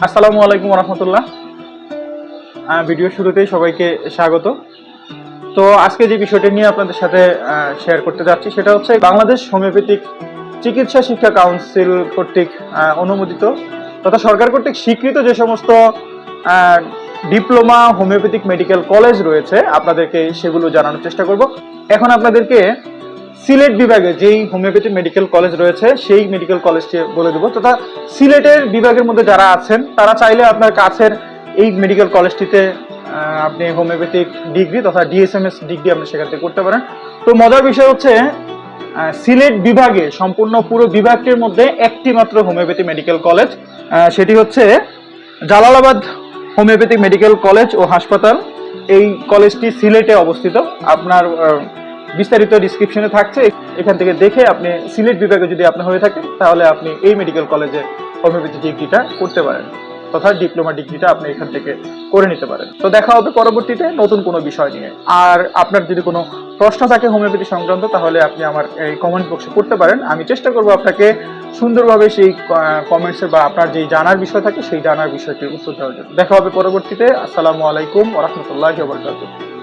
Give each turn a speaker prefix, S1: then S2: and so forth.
S1: আসসালামু আলাইকুম রহমতুল্লাহ ভিডিও শুরুতেই সবাইকে স্বাগত। তো আজকে যে বিষয়টি নিয়ে আপনাদের সাথে শেয়ার করতে যাচ্ছি সেটা হচ্ছে বাংলাদেশ হোমিওপ্যাথিক চিকিৎসা শিক্ষা কাউন্সিল কর্তৃক অনুমোদিত তথা সরকার কর্তৃক স্বীকৃত যে সমস্ত ডিপ্লোমা হোমিওপ্যাথিক মেডিকেল কলেজ রয়েছে, আপনাদেরকে সেগুলো জানানোর চেষ্টা করব। এখন আপনাদেরকে সিলেট বিভাগে যেই হোমিওপ্যাথি মেডিকেল কলেজ রয়েছে, সেই মেডিকেল কলেজটি বলে দেবো। তথা সিলেটের বিভাগের মধ্যে যারা আছেন, তারা চাইলে আপনার কাছের এই মেডিকেল কলেজটিতে আপনি হোমিওপ্যাথিক ডিগ্রি তথা ডিএসএমএস ডিগ্রি আপনি সেখান থেকে করতে পারেন। তো মজার বিষয় হচ্ছে সিলেট বিভাগে সম্পূর্ণ পুরো বিভাগটির মধ্যে একটি মাত্র হোমিওপ্যাথি মেডিকেল কলেজ সেটি হচ্ছে জালালাবাদ হোমিওপ্যাথিক মেডিকেল কলেজ ও হাসপাতাল। এই কলেজটি সিলেটে অবস্থিত। আপনার বিস্তারিত ডিসক্রিপশনে থাকছে। এখান থেকে দেখে আপনি সিলেট বিভাগে যদি আপনি হয়ে থাকেন তাহলে আপনি এই মেডিকেল কলেজে হোমিওপ্যাথি ডিগ্রিটা করতে পারেন তথা ডিপ্লোমা ডিগ্রিটা আপনি এখান থেকে করে নিতে পারেন। তো দেখা হবে পরবর্তীতে নতুন কোনো বিষয় নিয়ে। আর আপনার যদি কোনো প্রশ্ন থাকে হোমিওপ্যাথি সংক্রান্ত, তাহলে আপনি আমার এই কমেন্ট বক্সে করতে পারেন। আমি চেষ্টা করব আপনাকে সুন্দরভাবে সেই কমেন্টসে বা আপনার যেই জানার বিষয় থাকে, সেই জানার বিষয়টির উত্তর দেওয়ার জন্য। দেখা হবে পরবর্তীতে। আসসালামু আলাইকুম ওরহমতুল্লাহ বরকাতুহ।